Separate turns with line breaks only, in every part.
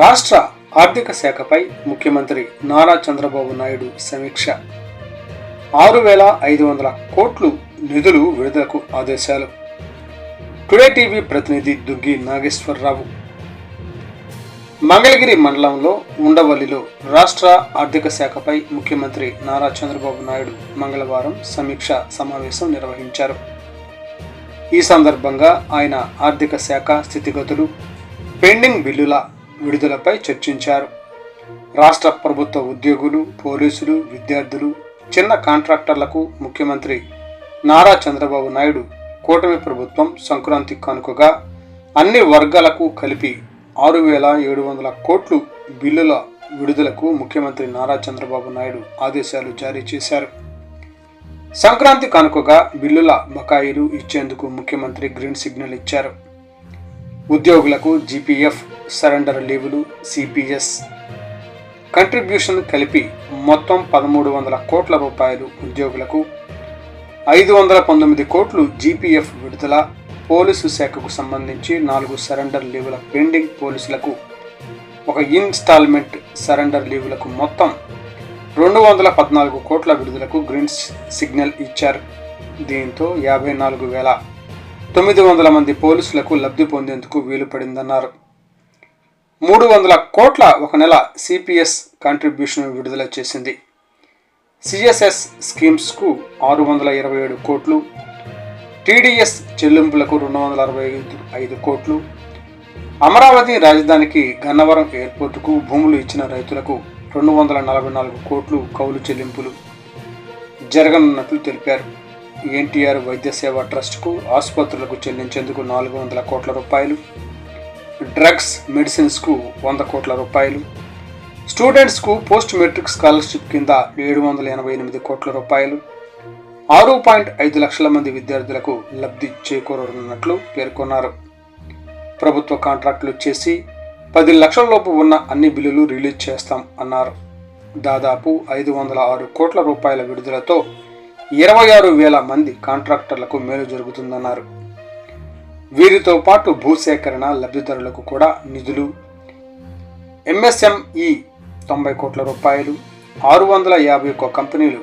రాష్ట్ర ఆర్థిక శాఖపై ముఖ్యమంత్రి నారా చంద్రబాబు నాయుడు సమీక్ష. ఆరు వేల ఐదు వందల కోట్లు నిధులు విడుదలకు ఆదేశాలు. టుడే టీవీ ప్రతినిధి దుగ్గి నాగేశ్వరరావు. మంగళగిరి మండలంలో ఉండవల్లిలో రాష్ట్ర ఆర్థిక శాఖపై ముఖ్యమంత్రి నారా చంద్రబాబు నాయుడు మంగళవారం సమీక్ష సమావేశం నిర్వహించారు. ఈ సందర్భంగా ఆయన ఆర్థిక శాఖ స్థితిగతులు పెండింగ్ బిల్లుల విడుదలపై చర్చించారు. రాష్ట్ర ప్రభుత్వ ఉద్యోగులు పోలీసులు విద్యార్థులు చిన్న కాంట్రాక్టర్లకు ముఖ్యమంత్రి నారా చంద్రబాబు నాయుడు కూటమి ప్రభుత్వం సంక్రాంతి కానుకగా అన్ని వర్గాలకు కలిపి ఆరు వేల ఏడు వందల కోట్లు బిల్లుల విడుదలకు ముఖ్యమంత్రి నారా చంద్రబాబు నాయుడు ఆదేశాలు జారీ చేశారు. సంక్రాంతి కానుకగా బిల్లుల బకాయిలు ఇచ్చేందుకు ముఖ్యమంత్రి గ్రీన్ సిగ్నల్ ఇచ్చారు. ఉద్యోగులకు జీపీఎఫ్ సరెండర్ లీవులు సిపిఎస్ కంట్రిబ్యూషన్ కలిపి మొత్తం పదమూడు వందల కోట్ల రూపాయలు ఉద్యోగులకు ఐదు వందల పంతొమ్మిది కోట్లు జీపీఎఫ్ విడుదల. పోలీసు శాఖకు సంబంధించి నాలుగు సరెండర్ లీవుల పెండింగ్ పోలీసులకు ఒక ఇన్స్టాల్మెంట్ సరెండర్ లీవులకు మొత్తం రెండు వందల పద్నాలుగు కోట్ల విడుదలకు గ్రీన్ సిగ్నల్ ఇచ్చారు. దీంతో యాభై నాలుగు వేల తొమ్మిది వందల మంది పోలీసులకు లబ్ధి పొందేందుకు వీలు పడిందన్నారు మూడు వందల కోట్ల ఒక నెల సిపిఎస్ కాంట్రిబ్యూషన్ విడుదల చేసింది. సిఎస్ఎస్ స్కీమ్స్కు ఆరు వందల ఇరవై ఏడు కోట్లు టీడీఎస్ చెల్లింపులకు రెండు వందల అరవై ఐదు ఐదు కోట్లు అమరావతి రాజధానికి గన్నవరం ఎయిర్పోర్టుకు భూములు ఇచ్చిన రైతులకు రెండు వందల నలభై నాలుగు కోట్లు కౌలు చెల్లింపులు జరగనున్నట్లు తెలిపారు. ఎన్టీఆర్ వైద్య సేవ ట్రస్ట్కు ఆసుపత్రులకు చెల్లించేందుకు నాలుగు వందల కోట్ల రూపాయలు. డ్రగ్స్ మెడిసిన్స్కు వంద కోట్ల రూపాయలు. స్టూడెంట్స్కు పోస్ట్ మెట్రిక్ స్కాలర్షిప్ కింద ఏడు వందల ఎనభై ఎనిమిది కోట్ల రూపాయలు. ఆరు పాయింట్ ఐదు లక్షల మంది విద్యార్థులకు లబ్ధి చేకూరనున్నట్లు పేర్కొన్నారు. ప్రభుత్వ కాంట్రాక్టులు చేసి పది లక్షల లోపు ఉన్న అన్ని బిల్లులు రిలీజ్ చేస్తాం అన్నారు. దాదాపు ఐదు వందల ఆరు కోట్ల రూపాయల విడుదలతో ఇరవై ఆరు వేల మంది కాంట్రాక్టర్లకు మేలు జరుగుతుందన్నారు. వీరితో పాటు భూసేకరణ లబ్ధిదారులకు కూడా నిధులు. ఎంఎస్ఎంఈ తొంభై కోట్ల రూపాయలు ఆరు వందల యాభై ఒక్క కంపెనీలు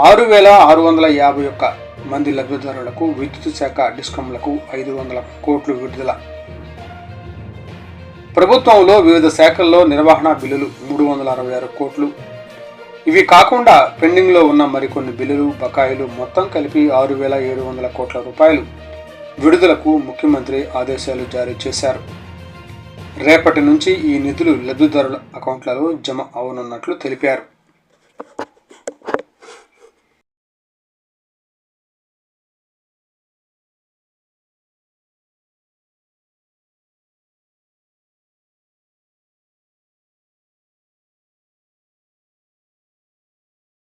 ఆరు వేల ఆరు వందల యాభై ఒక్క మంది లబ్ధిదారులకు విద్యుత్ శాఖ డిస్కంలకు ఐదు వందల కోట్లు విడుదల. ప్రభుత్వంలో వివిధ శాఖల్లో నిర్వహణ బిల్లులు మూడు వందల అరవై ఆరు కోట్లు ఇవి కాకుండా పెండింగ్లో ఉన్న మరికొన్ని బిల్లులు బకాయిలు మొత్తం కలిపి ఆరు వేల ఏడు వందల కోట్ల రూపాయలు విడుదలకు ముఖ్యమంత్రి ఆదేశాలు జారీ చేశారు. రేపటి నుంచి ఈ నిధులు లబ్ధిదారుల అకౌంట్లలో జమ అవనున్నట్లు తెలిపారు.